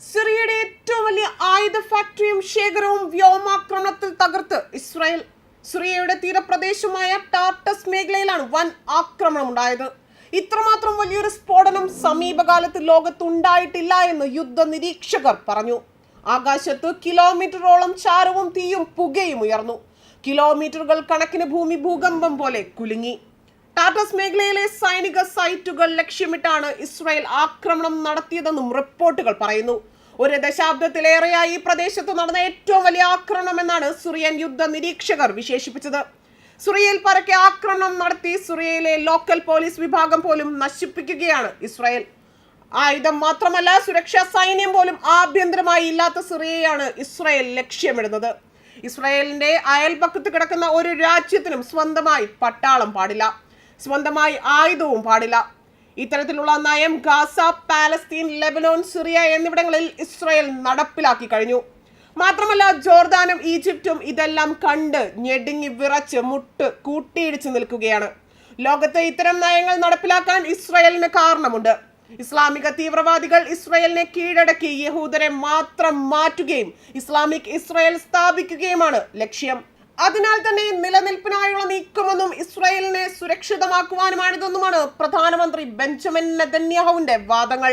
സിറിയയുടെ ഏറ്റവും വലിയ ആയുധ ഫാക്ടറിയും ശേഖരവും വ്യോമാക്രമണത്തിൽ തകർത്ത് ഇസ്രായേൽ സിറിയയുടെ തീരപ്രദേശമായ ടാർട്ടസ് മേഖലയിലാണ് വൻ ആക്രമണം ഉണ്ടായത് ഇത്രമാത്രം വലിയൊരു സ്ഫോടനം സമീപകാലത്ത് ലോകത്ത് ഉണ്ടായിട്ടില്ല എന്ന് യുദ്ധ നിരീക്ഷകർ പറഞ്ഞു. ആകാശത്ത് കിലോമീറ്ററോളം ചാരവും തീയും പുകയും ഉയർന്നു. കിലോമീറ്ററുകൾ കണക്കിന് ഭൂമി ഭൂകമ്പം പോലെ കുലുങ്ങി. ടാറ്റസ് മേഖലയിലെ സൈനിക സൈറ്റുകൾ ലക്ഷ്യമിട്ടാണ് ഇസ്രായേൽ ആക്രമണം നടത്തിയതെന്നും റിപ്പോർട്ടുകൾ പറയുന്നു. ഒരു ദശാബ്ദത്തിലേറെയായി ഈ പ്രദേശത്ത് നടന്ന ഏറ്റവും വലിയ ആക്രമണമെന്നാണ് സുറിയൻ യുദ്ധ നിരീക്ഷകർ വിശേഷിപ്പിച്ചത്. സുറിയയിൽ പരക്കെ ആക്രമണം നടത്തി സുറിയയിലെ ലോക്കൽ പോലീസ് വിഭാഗം പോലും നശിപ്പിക്കുകയാണ് ഇസ്രായേൽ. ആയുധം മാത്രമല്ല സുരക്ഷാ സൈന്യം പോലും ആഭ്യന്തരമായി ഇല്ലാത്ത സിറിയയാണ് ഇസ്രായേൽ ലക്ഷ്യമിടുന്നത്. ഇസ്രായേലിന്റെ അയൽപക്കത്ത് കിടക്കുന്ന ഒരു രാജ്യത്തിനും സ്വന്തമായി പട്ടാളം പാടില്ല. സ്വന്തമായി ആയുധവും പാടില്ല. ഇത്തരത്തിലുള്ള നയം ഗാസ പാലസ്തീൻ ലെബനോൻ സിറിയ എന്നിവിടങ്ങളിൽ ഇസ്രയേൽ നടപ്പിലാക്കി കഴിഞ്ഞു. മാത്രമല്ല ജോർദാനും ഈജിപ്തും ഇതെല്ലാം കണ്ട് ഞെടുങ്ങി വിറച്ച് മുട്ട് കൂട്ടിയിടിച്ചു നിൽക്കുകയാണ്. ലോകത്ത് ഇത്തരം നയങ്ങൾ നടപ്പിലാക്കാൻ ഇസ്രയേലിന് കാരണമുണ്ട്. ഇസ്ലാമിക തീവ്രവാദികൾ ഇസ്രയേലിനെ കീഴടക്കി യഹൂദരെ മാത്രം മാറ്റുകയും ഇസ്ലാമിക് ഇസ്രയേൽ സ്ഥാപിക്കുകയുമാണ് ലക്ഷ്യം. അതിനാൽ തന്നെ നിലനിൽപ്പിനായുള്ള നീക്കമെന്നും ഇസ്രായേലിനെ സുരക്ഷിതമാക്കുവാനുമാണിതെന്നുമാണ് പ്രധാനമന്ത്രി ബെഞ്ചമിൻ നെതന്യാഹുവിന്റെ വാദങ്ങൾ.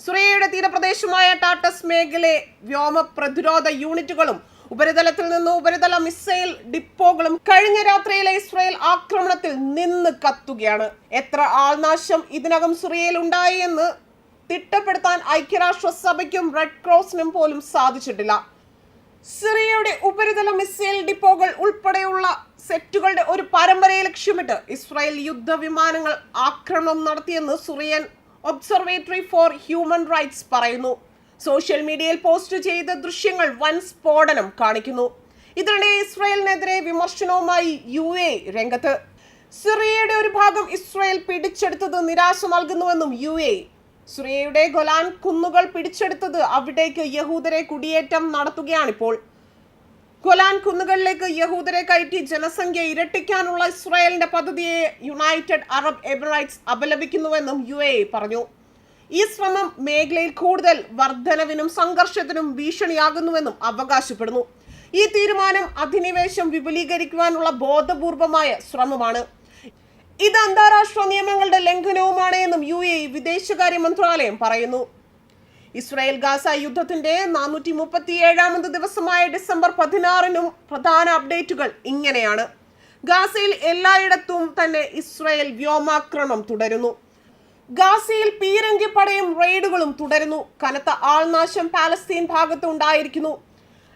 സുറിയയുടെ തീരപ്രദേശമായ ടാട്ടസ് മേഖലയെ വ്യോമ പ്രതിരോധ യൂണിറ്റുകളും ഉപരിതലത്തിൽ നിന്ന് ഉപരിതല മിസൈൽ ഡിപ്പോകളും കഴിഞ്ഞ രാത്രിയിലെ ഇസ്രായേൽ ആക്രമണത്തിൽ നിന്ന് കത്തുകയാണ്. എത്ര ആൾനാശം ഇതിനകം സുറിയയിൽ ഉണ്ടായി എന്ന് തിട്ടപ്പെടുത്താൻ ഐക്യരാഷ്ട്ര സഭയ്ക്കും റെഡ് ക്രോസിനും പോലും സാധിച്ചിട്ടില്ല. സിറിയയുടെ ഉപരിതല മിസൈൽ ഡിപ്പോകൾ ഉൾപ്പെടെയുള്ള സെറ്റുകളുടെ ഒരു പരമ്പരയെ ലക്ഷ്യമിട്ട് ഇസ്രായേൽ യുദ്ധവിമാനങ്ങൾ ആക്രമണം നടത്തിയെന്ന് Syrian observatory for human rights പറയുന്നു. സോഷ്യൽ മീഡിയയിൽ പോസ്റ്റ് ചെയ്ത ദൃശ്യങ്ങൾ വൻ സ്ഫോടനം കാണിക്കുന്നു. ഇതിനിടെ ഇസ്രായേലിനെതിരെ വിമർശനവുമായി യു എ രംഗത്ത്. സിറിയയുടെ ഒരു ഭാഗം ഇസ്രായേൽ പിടിച്ചെടുത്തത് നിരാശ നൽകുന്നുവെന്നും യു എ സിറിയയുടെ ഗൊലാൻ കുന്നുകൾ പിടിച്ചെടുത്തത് അവിടേക്ക് യഹൂദരെ കുടിയേറ്റം നടത്തുകയാണിപ്പോൾ. ഗൊലാൻ കുന്നുകളിലേക്ക് യഹൂദരെ കയറ്റി ജനസംഖ്യ ഇരട്ടിക്കാനുള്ള ഇസ്രായേലിന്റെ പദ്ധതിയെ യുണൈറ്റഡ് അറബ് എമിറേറ്റ്സ് അപലപിക്കുന്നുവെന്നും യു എ പറഞ്ഞു. ഈ ശ്രമം മേഖലയിൽ കൂടുതൽ വർധനവിനും സംഘർഷത്തിനും ഭീഷണിയാകുന്നുവെന്നും അവകാശപ്പെടുന്നു. ഈ തീരുമാനം അധിനിവേശം വിപുലീകരിക്കുവാനുള്ള ബോധപൂർവമായ ശ്രമമാണ്. ഇത് അന്താരാഷ്ട്ര നിയമങ്ങളുടെ ലംഘനവുമാണ് എന്നും യു എ വിദേശകാര്യ മന്ത്രാലയം പറയുന്നു. ഇസ്രായേൽ ഗാസ യുദ്ധത്തിന്റെ നാനൂറ്റി മുപ്പത്തി ഏഴാമത് ദിവസമായ ഡിസംബർ പതിനാറിനും പ്രധാന അപ്ഡേറ്റുകൾ ഇങ്ങനെയാണ്. ഗാസയിൽ എല്ലായിടത്തും തന്നെ ഇസ്രായേൽ വ്യോമാക്രമണം തുടരുന്നു. ഗാസയിൽ പീരങ്കിപ്പടയും റെയ്ഡുകളും തുടരുന്നു. കനത്ത ആൾനാശം പാലസ്തീൻ ഭാഗത്ത് ഉണ്ടായിരിക്കുന്നു.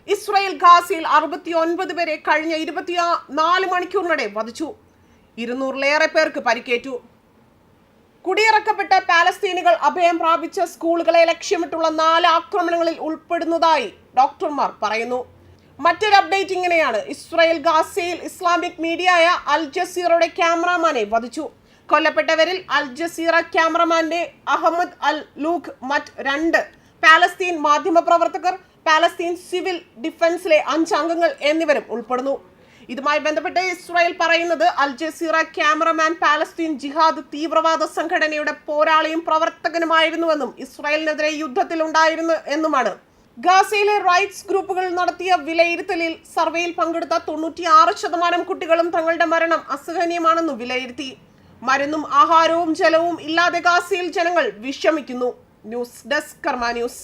ഇസ്രായേൽ ഗാസയിൽ അറുപത്തി ഒൻപത് പേരെ കഴിഞ്ഞ ഇരുപത്തി നാല് മണിക്കൂറിനിടെ വധിച്ചു. ഇരുന്നൂറിലേറെ പേർക്ക് പരിക്കേറ്റു. കുടിയിറക്കപ്പെട്ട പാലസ്തീനികൾ അഭയം പ്രാപിച്ച സ്കൂളുകളെ ലക്ഷ്യമിട്ടുള്ള നാല് ആക്രമണങ്ങളിൽ ഉൾപ്പെടുന്നതായി ഡോക്ടർമാർ പറയുന്നു. മറ്റൊരു അപ്ഡേറ്റ് ഇങ്ങനെയാണ്. ഇസ്രായേൽ ഗാസയിൽ ഇസ്ലാമിക് മീഡിയയായ അൽ ജസീറയുടെ ക്യാമറാമാനെ വധിച്ചു. കൊല്ലപ്പെട്ടവരിൽ അൽ ജസീറ ക്യാമറമാന്റെ അഹമ്മദ് അൽ ലൂഖ് മറ്റ് രണ്ട് പാലസ്തീൻ മാധ്യമപ്രവർത്തകർ പാലസ്തീൻ സിവിൽ ഡിഫൻസിലെ അഞ്ച് അംഗങ്ങൾ എന്നിവരും ഉൾപ്പെടുന്നു. ഇതുമായി ബന്ധപ്പെട്ട് ഇസ്രായേൽ പറയുന്നത് അൽ ജസീറ ക്യാമറമാൻ പാലസ്തീൻ ജിഹാദ് തീവ്രവാദ സംഘടനയുടെ പോരാളിയും പ്രവർത്തകനുമായിരുന്നുവെന്നും ഇസ്രായേലിനെതിരെ യുദ്ധത്തിലുണ്ടായിരുന്നു എന്നുമാണ്. ഗാസയിലെ റൈറ്റ്സ് ഗ്രൂപ്പുകൾ നടത്തിയ വിലയിരുത്തലിൽ സർവേയിൽ പങ്കെടുത്ത തൊണ്ണൂറ്റിയാറ് ശതമാനം കുട്ടികളും തങ്ങളുടെ മരണം അസഹനീയമാണെന്ന് വിലയിരുത്തി. മരുന്നും ആഹാരവും ജലവും ഇല്ലാതെ ഗാസയിൽ ജനങ്ങൾ വിഷമിക്കുന്നു. News desk Karma news.